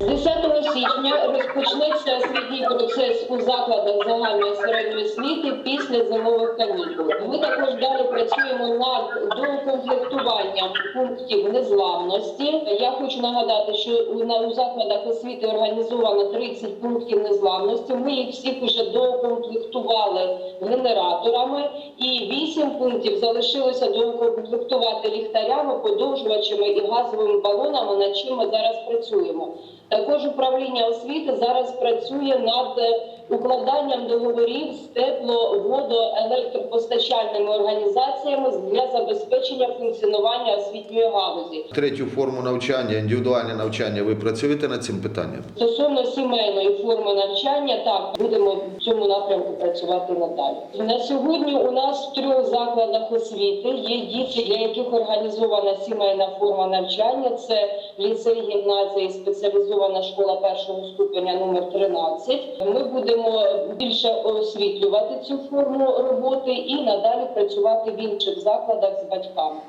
10 січня розпочнеться освітній процес у закладах загальної середньої освіти після зимових канікул. Ми також далі працюємо над доукомплектуванням пунктів незламності. Я хочу нагадати, що у закладах освіти організовано 30 пунктів незламності. Ми їх всіх вже доукомплектували генераторами, і 8 пунктів залишилося доукомплектувати ліхтарями, подовжувачами і газовими балонами, над чим ми зараз працюємо. Також управління освіти зараз працює над е, укладанням договорів з тепло, водо, електропостачальними організаціями для забезпечення функціонування освітньої галузі. Третю форму навчання, індивідуальне навчання. Ви працюєте над цим питанням? Стосовно сімейної форми навчання, так будемо в цьому напрямку працювати надалі. На сьогодні у нас в трьох закладах освіти є діти, для яких організована сімейна форма навчання. Це ліцей, гімназія і спеціалізована школа першого ступеня номер 13. Ми будемо більше освітлювати цю форму роботи і надалі працювати в інших закладах з батьками.